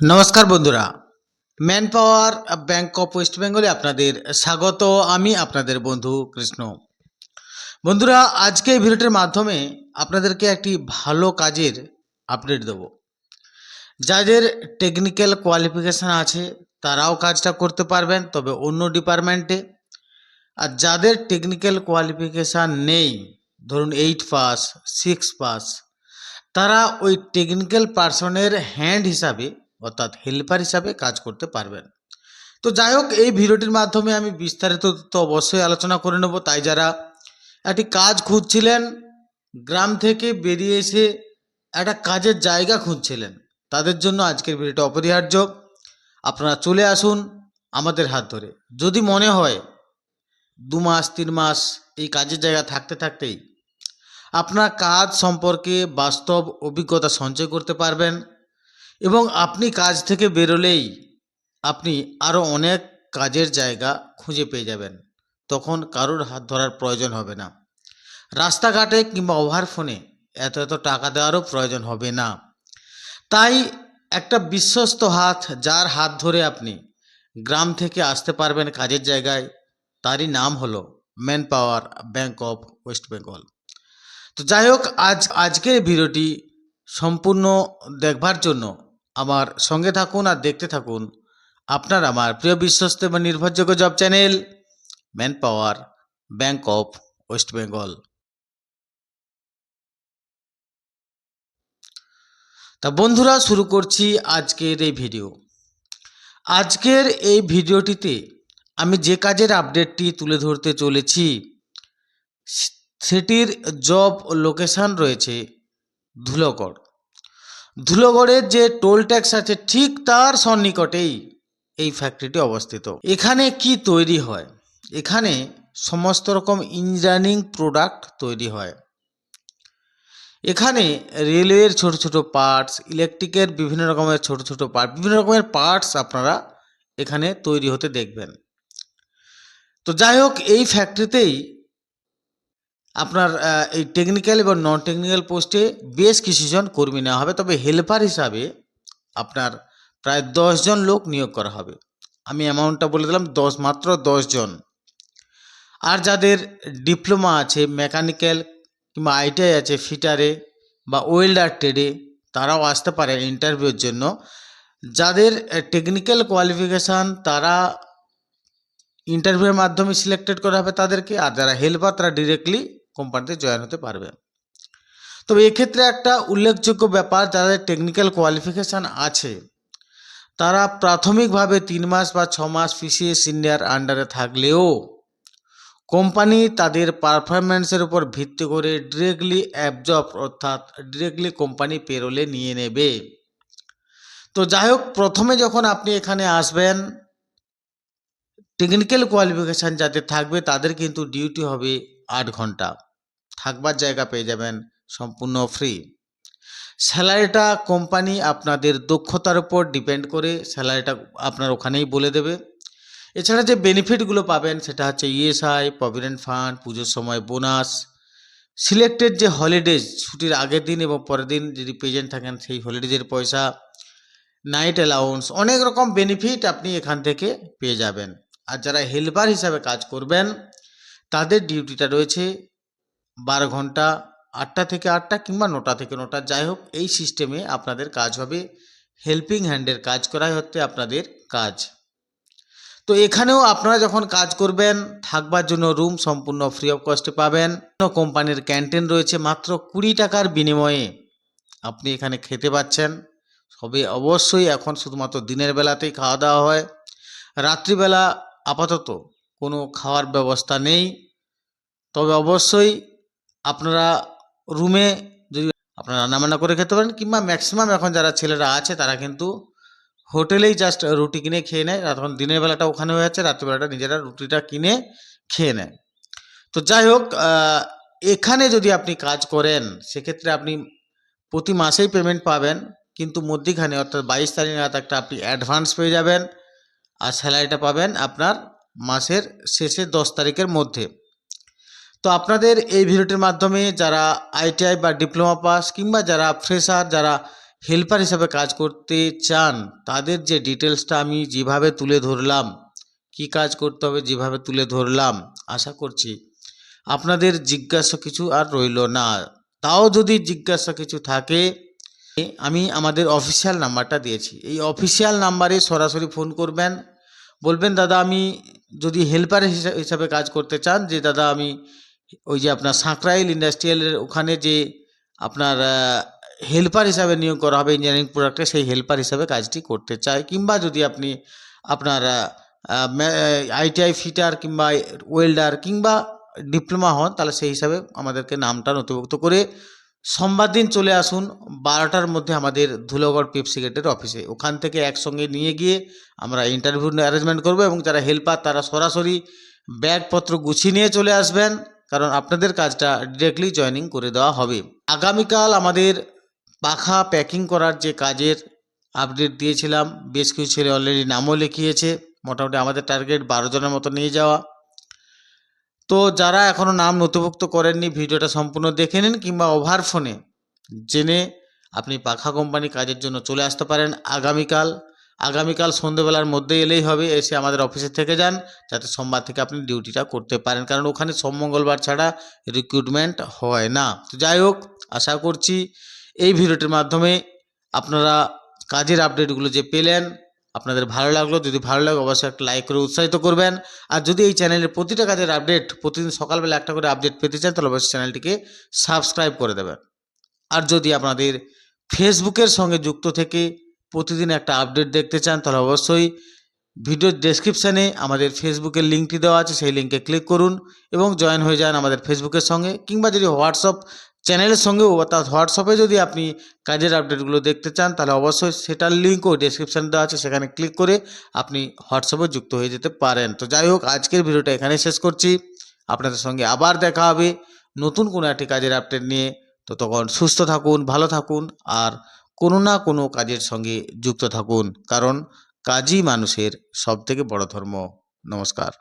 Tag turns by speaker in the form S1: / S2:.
S1: নমস্কার বন্ধুরা। Man power bank of west বেঙ্গলে আপনাদের স্বাগত। আমি আপনাদের বন্ধু কৃষ্ণ। বন্ধুরা, আজকে এই ভিডিওটির মাধ্যমে আপনাদেরকে একটি ভালো কাজের আপডেট দেব। যাদের টেকনিক্যাল কোয়ালিফিকেশান আছে, তারাও কাজটা করতে পারবেন, তবে অন্য ডিপার্টমেন্টে আর যাদের টেকনিক্যাল কোয়ালিফিকেশান নেই, ধরুন এইট পাস সিক্স পাস তারা ওই টেকনিক্যাল পার্সনের হ্যান্ড হিসাবে অর্থাৎ হেল্পার হিসাবে কাজ করতে পারবেন। তো যাই হোক এই ভিডিওটির মাধ্যমে আমি বিস্তারিত তো অবশ্যই আলোচনা করে নেব। তাই যারা একটি কাজ খুঁজছিলেন, গ্রাম থেকে বেরিয়ে এসে একটা কাজের জায়গা খুঁজছিলেন, তাদের জন্য আজকের ভিডিওটা অপরিহার্য। আপনারা চলে আসুন আমাদের হাত ধরে। যদি মনে হয় দু মাস, তিন মাস এই কাজের জায়গা থাকতে থাকতেই আপনার কাজ সম্পর্কে বাস্তব অভিজ্ঞতা সঞ্চয় করতে পারবেন। এবং আপনি কাজ থেকে বেরোলেই আপনি আরও অনেক কাজের জায়গা খুঁজে পেয়ে যাবেন। তখন কারোর হাত ধরার প্রয়োজন হবে না। রাস্তাঘাটে কিংবা ওভার ফোনে এত এত টাকা দেওয়ারও প্রয়োজন হবে না। তাই একটা বিশ্বস্ত হাত যার হাত ধরে আপনি গ্রাম থেকে আসতে পারবেন কাজের জায়গায়, তারই নাম হলো man power bank of west Bengal. তো যাই হোক, আজ, আজকের ভিডিওটি সম্পূর্ণ দেখবার জন্য আমার সঙ্গে থাকুন আর দেখতে থাকুন। আপনার আমার প্রিয় বিশ্বস্ত এবং নির্ভরযোগ্য job channel man power bank of west Bengal তা বন্ধুরা, শুরু করছি আজকের এই ভিডিও আজকের এই ভিডিওটিতে আমি যে কাজের আপডেটটি তুলে ধরতে চলেছি, সেটির জব লোকেশান রয়েছে ধুলোগড়। ধুলোগড়ের যে টোল ট্যাক্স আছে ঠিক তার সন্নিকটেই এই ফ্যাক্টরিটি অবস্থিত। এখানে কি তৈরি হয়? এখানে সমস্ত রকম ইঞ্জিনিয়ারিং প্রোডাক্ট তৈরি হয়। এখানে রেলওয়ের ছোট ছোট পার্টস ইলেকট্রিকের বিভিন্ন রকমের ছোট ছোট পার্ট বিভিন্ন রকমের পার্টস আপনারা এখানে তৈরি হতে দেখবেন। তো যাই হোক, এই ফ্যাক্টরিতেই আপনার এই টেকনিক্যাল এবং নন টেকনিক্যাল পোস্টে বেশ কিছুজন কর্মী নেওয়া হবে। তবে হেল্পার হিসাবে আপনার প্রায় জন লোক নিয়োগ করা হবে। আমি অ্যামাউন্টটা বলে দিলাম, দশ, মাত্র জন আর যাদের ডিপ্লোমা আছে মেকানিক্যাল কিংবা আইটিআই আছে ফিটারে বা ওয়েল্ডার ট্রেডে তারাও আসতে পারে ইন্টারভিউর জন্য। যাদের টেকনিক্যাল কোয়ালিফিকেশান তারা ইন্টারভিউয়ের মাধ্যমে সিলেক্টেড করা হবে তাদেরকে, আর যারা হেল্পার তারা ডিরেক্টলি কোম্পানিতে জয়েন হতে পারবে। তবে এক্ষেত্রে একটা উল্লেখযোগ্য ব্যাপার, যাদের টেকনিক্যাল কোয়ালিফিকেশান আছে, তারা প্রাথমিকভাবে তিন মাস বা ছ মাস পিসিএ সিনিয়র আন্ডারে থাকলেও কোম্পানি তাদের পারফরম্যান্সের উপর ভিত্তি করে ডিরেক্টলি অ্যাবজব অর্থাৎ ডিরেক্টলি কোম্পানি পেরোলে নিয়ে নেবে। তো যাই হোক, প্রথমে যখন আপনি এখানে আসবেন টেকনিক্যাল কোয়ালিফিকেশান যাদের থাকবে তাদের কিন্তু ডিউটি হবে আট ঘণ্টা। থাকবার জায়গা পেয়ে যাবেন সম্পূর্ণ ফ্রি স্যালারিটা কোম্পানি আপনাদের দক্ষতার উপর ডিপেন্ড করে স্যালারিটা আপনার ওখানেই বলে দেবে। এছাড়া যে বেনিফিটগুলো পাবেন সেটা হচ্ছে ইএসআই প্রভিডেন্ট ফান্ড পুজোর সময় বোনাস সিলেক্টেড যে হলিডেজ ছুটির আগের দিন এবং পরের দিন যদি প্রেজেন্ট থাকেন সেই হলিডেজের পয়সা নাইট অ্যালাউন্স অনেক রকম বেনিফিট আপনি এখান থেকে পেয়ে যাবেন। আর যারা হেল্পার হিসাবে কাজ করবেন, তাদের ডিউটিটা রয়েছে বারো ঘণ্টা আটটা থেকে আটটা কিংবা নটা থেকে নটা, যাই হোক, এই সিস্টেমে আপনাদের কাজ হবে। হেল্পিং হ্যান্ডের কাজ করাই হচ্ছে আপনাদের কাজ। তো এখানেও আপনারা যখন কাজ করবেন, থাকবার জন্য রুম সম্পূর্ণ ফ্রি অফ কস্টে পাবেন। কোম্পানির ক্যান্টিন রয়েছে মাত্র কুড়ি টাকার বিনিময়ে আপনি এখানে খেতে পাচ্ছেন। তবে অবশ্যই এখন শুধুমাত্র দিনের বেলাতেই খাওয়া দাওয়া হয়। রাত্রিবেলা আপাতত কোনো খাওয়ার ব্যবস্থা নেই। তবে অবশ্যই আপনারা রুমে যদি আপনারা রান্নাবান্না করে খেতে পারেন কিংবা ম্যাক্সিমাম এখন যারা ছেলেরা আছে তারা কিন্তু হোটেলেই জাস্ট রুটি কিনে খেয়ে নেয়। তখন দিনের বেলাটা ওখানে হয়ে যাচ্ছে, রাত্রিবেলাটা নিজেরা রুটিটা কিনে খেয়ে নেয়। তো যাই হোক এখানে যদি আপনি কাজ করেন, সেক্ষেত্রে আপনি প্রতি মাসেই পেমেন্ট পাবেন, কিন্তু মধ্যিখানে অর্থাৎ বাইশ তারিখ রাত একটা আপনি অ্যাডভান্স পেয়ে যাবেন, আর স্যালারিটা পাবেন আপনার মাসের শেষে দশ তারিখের মধ্যে। তো আপনাদের এই ভিডিওটির মাধ্যমে যারা আইটিআই বা ডিপ্লোমা পাস কিংবা যারা ফ্রেশার, যারা হেল্পার হিসাবে কাজ করতে চান, তাদের যে ডিটেলসটা আমি যেভাবে তুলে ধরলাম, কি কাজ করতে হবে যেভাবে তুলে ধরলাম, আশা করছি আপনাদের জিজ্ঞাসা কিছু আর রইল না। তাও যদি জিজ্ঞাসা কিছু থাকে, আমি আমাদের অফিসিয়াল নাম্বারটা দিয়েছি। এই অফিসিয়াল নাম্বারে সরাসরি ফোন করবেন। বলবেন, দাদা, আমি যদি হেল্পার হিসাবে কাজ করতে চান, যে দাদা, আমি ওই যে আপনার সাঁকরাইল ইন্ডাস্ট্রিয়ালের ওখানে যে আপনার হেল্পার হিসাবে নিয়োগ করা হবে ইঞ্জিনিয়ারিং প্রোডাক্টে সেই হেল্পার হিসাবে কাজটি করতে চাই কিংবা যদি আপনি আপনার আইটিআই ফিটার কিংবা ওয়েল্ডার কিংবা ডিপ্লোমা হন, তাহলে সেই হিসাবে আমাদেরকে নামটা নথিভুক্ত করে সোমবার দিন চলে আসুন বারোটার মধ্যে আমাদের ধুলোগড় পেপসি গেটের অফিসে। ওখান থেকে একসঙ্গে নিয়ে গিয়ে আমরা ইন্টারভিউ অ্যারেঞ্জমেন্ট করব এবং যারা হেল্পার তারা সরাসরি ব্যাগপত্র গুছিয়ে নিয়ে চলে আসবেন। কারণ আপনাদের কাজটা ডিরেক্টলি জয়েনিং করে দেওয়া হবে। আগামীকাল আমাদের পাখা প্যাকিং করার যে কাজের আপডেট দিয়েছিলাম, বেশ কিছু ছেলে অলরেডি নামও লিখিয়েছে, মোটামুটি আমাদের টার্গেট বারো জনের মতো নিয়ে যাওয়া। তো যারা এখনও নাম নথিভুক্ত করেননি, ভিডিওটা সম্পূর্ণ দেখে নিন কিংবা ওভার ফোনে জেনে আপনি পাখা কোম্পানি কাজের জন্য চলে আসতে পারেন। আগামীকাল আগামীকাল সন্ধেবেলার মধ্যে এলেই হবে, এসে আমাদের অফিসে থেকে যান, যাতে সোমবার থেকে আপনি ডিউটিটা করতে পারেন। কারণ ওখানে সোম, মঙ্গলবার ছাড়া রিক্রুটমেন্ট হয় না। তো যাই হোক, আশা করছি এই ভিডিওটির মাধ্যমে আপনারা কাজের আপডেটগুলো যে পেলেন, আপনাদের ভালো লাগল। যদি ভালো লাগে, অবশ্যই একটা লাইক করে উৎসাহিত করবেন। আর যদি এই চ্যানেলের প্রতিটা কাজের আপডেট প্রতিদিন সকালবেলা একটা করে আপডেট পেতে চান, তাহলে অবশ্যই চ্যানেলটিকে সাবস্ক্রাইব করে দেবেন। আর যদি আপনাদের ফেসবুকের সঙ্গে যুক্ত থেকে প্রতিদিন একটা আপডেট দেখতে চান, তাহলে অবশ্যই ভিডিওর ডেসক্রিপশানে আমাদের ফেসবুকের লিঙ্কটি দেওয়া আছে, সেই লিঙ্কে ক্লিক করুন এবং জয়েন হয়ে যান আমাদের ফেসবুকের সঙ্গে কিংবা যদি হোয়াটসঅ্যাপ চ্যানেলের সঙ্গেও, অর্থাৎ হোয়াটসঅ্যাপে যদি আপনি কাজের আপডেটগুলো দেখতে চান, তাহলে অবশ্যই সেটার লিঙ্কও ডেসক্রিপশানে দেওয়া আছে, সেখানে ক্লিক করে আপনি হোয়াটসঅ্যাপে যুক্ত হয়ে যেতে পারেন। তো যাই হোক, আজকের ভিডিওটা এখানে শেষ করছি। আপনাদের সঙ্গে আবার দেখা হবে নতুন কোনো একটি কাজের আপডেট নিয়ে। তো তখন সুস্থ থাকুন, ভালো থাকুন, আর কোনো না কোনো কাজের সঙ্গে যুক্ত থাকুন কারণ কাজই মানুষের সবথেকে বড় ধর্ম। নমস্কার।